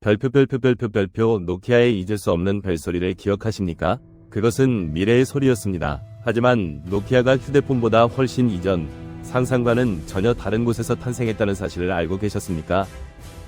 별표 별표 별표 별표 노키아의 잊을 수 없는 벨소리를 기억하십니까? 그것은 미래의 소리였습니다. 하지만 노키아가 휴대폰보다 훨씬 이전 상상과는 전혀 다른 곳에서 탄생했다는 사실을 알고 계셨습니까?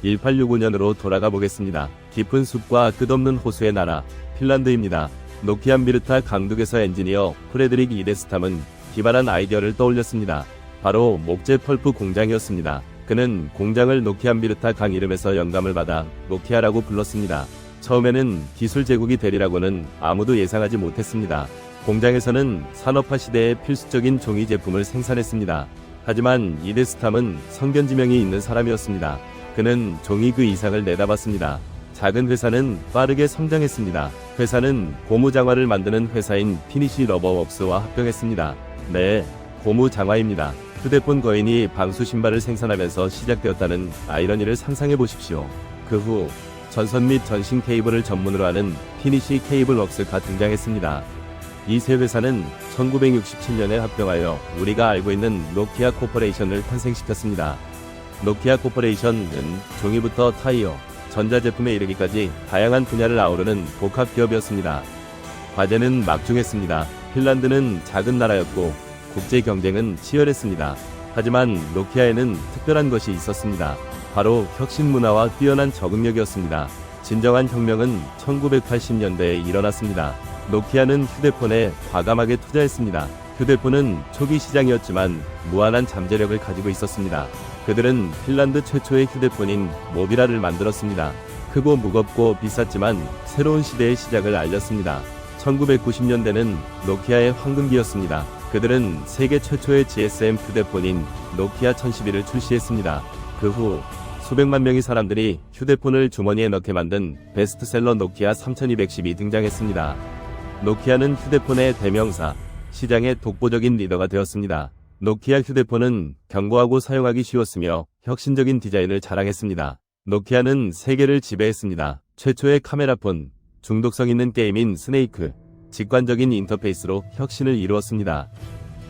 1865년으로 돌아가 보겠습니다. 깊은 숲과 끝없는 호수의 나라 핀란드입니다. 노키아 미르타 강둑에서 엔지니어 프레드릭 이데스탐은 기발한 아이디어를 떠올렸습니다. 바로 목재 펄프 공장이었습니다. 그는 공장을 노키아 미르타 강 이름에서 영감을 받아 노키아라고 불렀습니다. 처음에는 기술 제국이 되리라고는 아무도 예상하지 못했습니다. 공장에서는 산업화 시대의 필수적인 종이 제품을 생산했습니다. 하지만 이데스탐은 성견지명이 있는 사람이었습니다. 그는 종이 그 이상을 내다봤습니다. 작은 회사는 빠르게 성장했습니다. 회사는 고무 장화를 만드는 회사인 피니시 러버웍스와 합병했습니다. 네, 고무 장화입니다. 휴대폰 거인이 방수 신발을 생산하면서 시작되었다는 아이러니를 상상해 보십시오. 그 후 전선 및 전신 케이블을 전문으로 하는 피니시 케이블 웍스가 등장했습니다. 이 세 회사는 1967년에 합병하여 우리가 알고 있는 노키아 코퍼레이션을 탄생시켰습니다. 노키아 코퍼레이션은 종이부터 타이어, 전자제품에 이르기까지 다양한 분야를 아우르는 복합 기업이었습니다. 과제는 막중했습니다. 핀란드는 작은 나라였고 국제 경쟁은 치열했습니다. 하지만 노키아에는 특별한 것이 있었습니다. 바로 혁신 문화와 뛰어난 적응력이었습니다. 진정한 혁명은 1980년대에 일어났습니다. 노키아는 휴대폰에 과감하게 투자했습니다. 휴대폰은 초기 시장이었지만 무한한 잠재력을 가지고 있었습니다. 그들은 핀란드 최초의 휴대폰인 모비라를 만들었습니다. 크고 무겁고 비쌌지만 새로운 시대의 시작을 알렸습니다. 1990년대는 노키아의 황금기였습니다. 그들은 세계 최초의 GSM 휴대폰인 노키아 1011을 출시했습니다. 그 후 수백만 명의 사람들이 휴대폰을 주머니에 넣게 만든 베스트셀러 노키아 3210이 등장했습니다. 노키아는 휴대폰의 대명사, 시장의 독보적인 리더가 되었습니다. 노키아 휴대폰은 견고하고 사용하기 쉬웠으며 혁신적인 디자인을 자랑했습니다. 노키아는 세계를 지배했습니다. 최초의 카메라폰, 중독성 있는 게임인 스네이크, 직관적인 인터페이스로 혁신을 이루었습니다.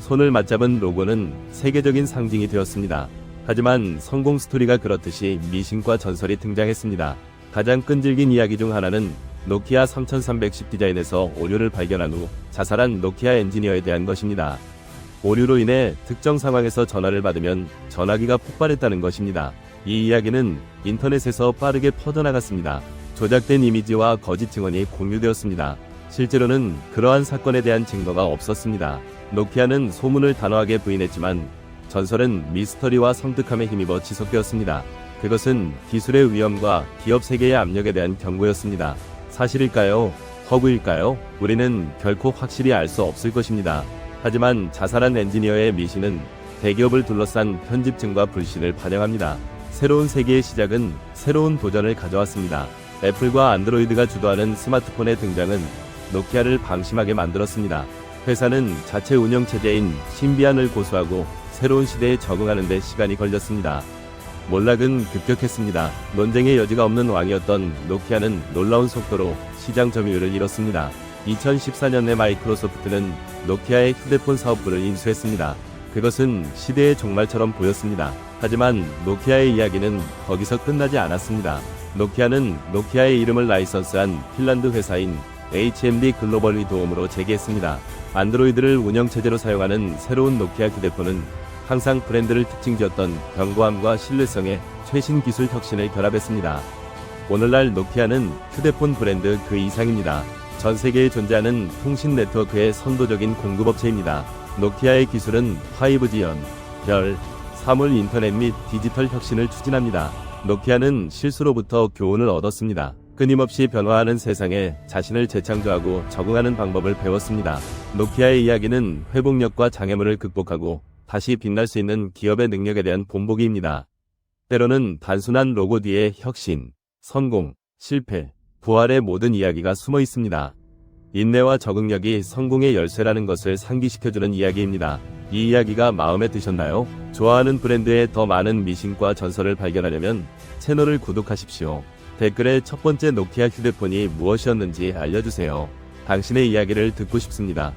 손을 맞잡은 로고는 세계적인 상징이 되었습니다. 하지만 성공 스토리가 그렇듯이 미신과 전설이 등장했습니다. 가장 끈질긴 이야기 중 하나는 노키아 3310 디자인에서 오류를 발견한 후 자살한 노키아 엔지니어에 대한 것입니다. 오류로 인해 특정 상황에서 전화를 받으면 전화기가 폭발했다는 것입니다. 이 이야기는 인터넷에서 빠르게 퍼져나갔습니다. 조작된 이미지와 거짓 증언이 공유되었습니다. 실제로는 그러한 사건에 대한 증거가 없었습니다. 노키아는 소문을 단호하게 부인했지만 전설은 미스터리와 성득함에 힘입어 지속되었습니다. 그것은 기술의 위험과 기업 세계의 압력에 대한 경고였습니다. 사실일까요? 허구일까요? 우리는 결코 확실히 알 수 없을 것입니다. 하지만 자살한 엔지니어의 미신은 대기업을 둘러싼 편집증과 불신을 반영합니다. 새로운 세계의 시작은 새로운 도전을 가져왔습니다. 애플과 안드로이드가 주도하는 스마트폰의 등장은 노키아를 방심하게 만들었습니다. 회사는 자체 운영 체제인 신비안을 고수하고 새로운 시대에 적응하는 데 시간이 걸렸습니다. 몰락은 급격했습니다. 논쟁의 여지가 없는 왕이었던 노키아는 놀라운 속도로 시장 점유율을 잃었습니다. 2014년에 마이크로소프트는 노키아의 휴대폰 사업부를 인수했습니다. 그것은 시대의 종말처럼 보였습니다. 하지만 노키아의 이야기는 거기서 끝나지 않았습니다. 노키아는 노키아의 이름을 라이선스한 핀란드 회사인 HMD 글로벌의 도움으로 재개했습니다. 안드로이드를 운영체제로 사용하는 새로운 노키아 휴대폰은 항상 브랜드를 특징지었던 견고함과 신뢰성의 최신 기술 혁신을 결합했습니다. 오늘날 노키아는 휴대폰 브랜드 그 이상입니다. 전 세계에 존재하는 통신 네트워크의 선도적인 공급업체입니다. 노키아의 기술은 5G연, 별, 사물 인터넷 및 디지털 혁신을 추진합니다. 노키아는 실수로부터 교훈을 얻었습니다. 끊임없이 변화하는 세상에 자신을 재창조하고 적응하는 방법을 배웠습니다. 노키아의 이야기는 회복력과 장애물을 극복하고 다시 빛날 수 있는 기업의 능력에 대한 본보기입니다. 때로는 단순한 로고 뒤에 혁신, 성공, 실패, 부활의 모든 이야기가 숨어 있습니다. 인내와 적응력이 성공의 열쇠라는 것을 상기시켜주는 이야기입니다. 이 이야기가 마음에 드셨나요? 좋아하는 브랜드의 더 많은 미신과 전설을 발견하려면 채널을 구독하십시오. 댓글에 첫 번째 노키아 휴대폰이 무엇이었는지 알려주세요. 당신의 이야기를 듣고 싶습니다.